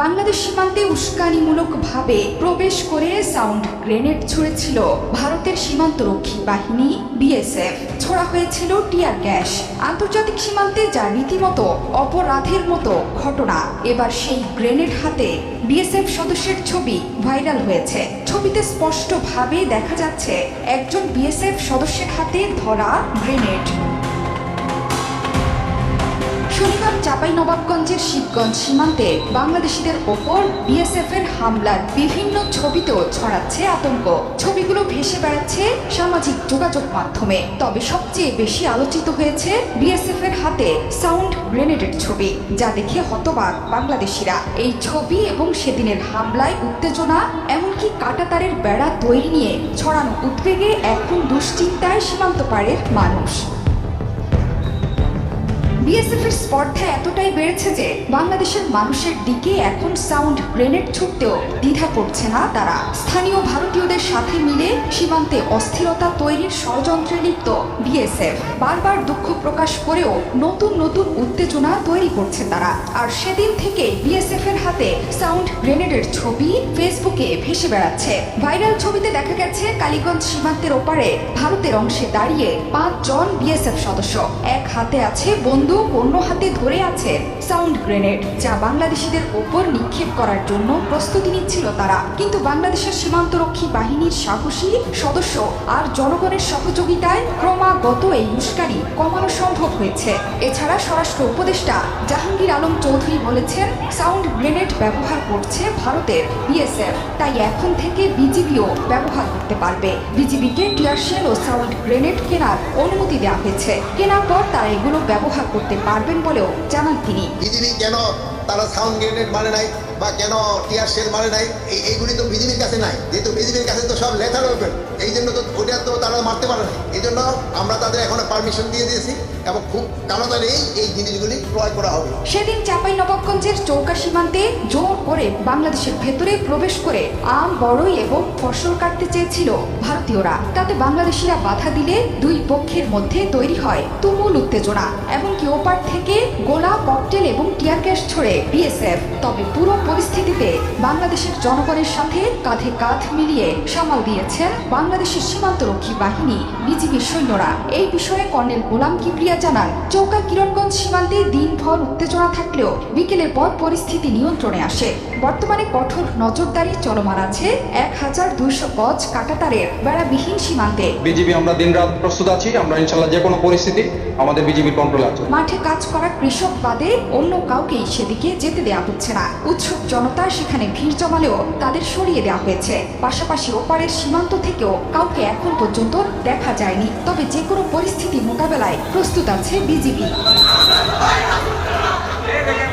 বাংলাদেশ সীমান্তে উস্কানিমূলকভাবে প্রবেশ করে সাউন্ড গ্রেনেড ছুড়েছিল ভারতের সীমান্তরক্ষী বাহিনী, বিএসএফ। ছোড়া হয়েছিল টিয়ার গ্যাস, আন্তর্জাতিক সীমান্তে যা রীতিমতো অপরাধের মতো ঘটনা। এবার সেই গ্রেনেড হাতে বিএসএফ সদস্যের ছবি ভাইরাল হয়েছে। ছবিতে স্পষ্টভাবে দেখা যাচ্ছে, একজন বিএসএফ সদস্যের হাতে ধরা গ্রেনেড। শনিবার চাপাই নবাবগঞ্জের শিবগঞ্জ সীমান্তে বাংলাদেশিদের ওপর বিএসএফ এর হামলার বিভিন্ন ছবিতেও ছড়াচ্ছে আতঙ্ক। ছবিগুলো ভেসে বেড়াচ্ছে সামাজিক যোগাযোগ মাধ্যমে। তবে সবচেয়ে বেশি আলোচিত হয়েছে বিএসএফ এর হাতে সাউন্ড গ্রেনেডের ছবি, যা দেখে হতবাক বাংলাদেশিরা। এই ছবি এবং সেদিনের হামলায় উত্তেজনা, এমনকি কাটাতারের বেড়া তৈরি নিয়ে ছড়ানো উদ্বেগে এখন দুশ্চিন্তায় সীমান্ত পাড়ের মানুষ। বিএসএফ এর স্পর্ধা এতটাই বেড়েছে যে বাংলাদেশের মানুষের দিকে এখন সাউন্ড গ্রেনেড ছুটতেও দ্বিধা করছে না তারা। স্থানীয় ভারতীয়দের সাথে মিলে সীমান্তে অস্থিরতা তৈরির ষড়যন্ত্রে লিপ্ত বিএসএফ। বারবার দুঃখ প্রকাশ করেও নতুন নতুন উত্তেজনা তৈরি করছে তারা। আর সেদিন থেকে বিএসএফ এর হাতে সাউন্ড গ্রেনেডের ছবি ফেসবুকে ভেসে বেড়াচ্ছে। ভাইরাল ছবিতে দেখা গেছে, কালীগঞ্জ সীমান্তের ওপারে ভারতের অংশে দাঁড়িয়ে পাঁচজন বিএসএফ সদস্য। এক হাতে আছে বন্দুক অন্য হাতে ধরে আছে। সাউন্ড গ্রেনেড, যা বাংলাদেশিদের ওপর নিক্ষেপ করার জন্য প্রস্তুতি নিচ্ছিল তারা। কিন্তু বাংলাদেশের সীমান্তরক্ষী বাহিনীর সাহসী সদস্য আর জনগণের সহযোগিতায় ক্রমাগত এই উস্কানি কমানো সম্ভব হয়েছে। এছাড়া স্বরাষ্ট্র উপদেষ্টা জাহাঙ্গীর আলম চৌধুরী বলেছেন, সাউন্ড গ্রেনেড ব্যবহার করছে ভারতের বিএসএফ। তাই এখন থেকে বিজিবিও ব্যবহার করতে পারবে। বিজিবিকে টিয়ারশেল ও সাউন্ড গ্রেনেড কেনার অনুমতি দেওয়া হয়েছে। কেনার পর তারা এগুলো ব্যবহার করতে পারবেন বলেও জানান তিনি। কেন তারা সাউন্ড গ্রেনেড মানে নাই বা কেন টিয়ার শেল মানে নাই? এই এইগুলি তো বিজিবির কাছে নাই। যেহেতু বিজিবির কাছে তো সব লেথার ওয়েপেন এই জন্য তো ওটা তো তারা মারতে পারে না এই জন্য আমরা তাদের এখন পারমিশন দিয়ে দিয়েছি এবং খুব তাড়াতাড়ি এই জিনিসগুলি ক্রয় করা হবে। সেদিন চাপাই নবাবগঞ্জের চৌকা সীমান্তে জোর করে বাংলাদেশের ভেতরে প্রবেশ করে আম, বড়ই এবং ফসল কাটতে চেয়েছিল ভারতীয়রা। তাতে বাংলাদেশিরা বাধা দিলে দুই পক্ষের মধ্যে তৈরি হয় তুমুল উত্তেজনা। এমনকি ওপার থেকে গোলা এবং টিয়ার গ্যাস ছড়ে বিএসএফ। তবে পুরো পরিস্থিতিতে বাংলাদেশের জনগণের সাথে কাঁধে কাঁধ মিলিয়ে সামাল দিয়েছেন বাংলাদেশের সীমান্তরক্ষী বাহিনী বিজিবির সৈন্যরা। এই বিষয়ে কর্নেল গোলাম কিবরিয়া জানান চৌকা কিরণগঞ্জ সীমান্তে দিনভর উত্তেজনা থাকলেও বিকেলের পর পরিস্থিতি নিয়ন্ত্রণে আসে। বর্তমানে কঠোর নজরদারি চলমান আছে এক হাজার দুইশো গজ কাটাতারের বেড়াবিহীন সীমান্তে। বিজিবি আমরা দিনরাত প্রস্তুত আছি আমরা ইনশাল্লাহ যে কোনো পরিস্থিতি আমাদের বিজিবির কন্ট্রোলে আছে। মাঠে কাজ করা কৃষক বাদে অন্য কাউকেই সেদিকে যেতে দেয়া হচ্ছে না। উৎসুক জনতা সেখানে ভিড় জমালেও তাদের সরিয়ে দেওয়া হয়েছে। পাশাপাশি ওপারের সীমান্ত থেকেও কাউকে এখন পর্যন্ত দেখা যায়নি। তবে যে কোনো পরিস্থিতি মোকাবেলায় প্রস্তুত আছে বিজিবি।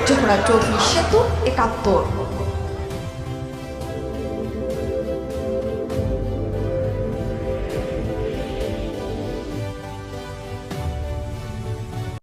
চোপড়া চৌধুরী সেতু একাত্তর।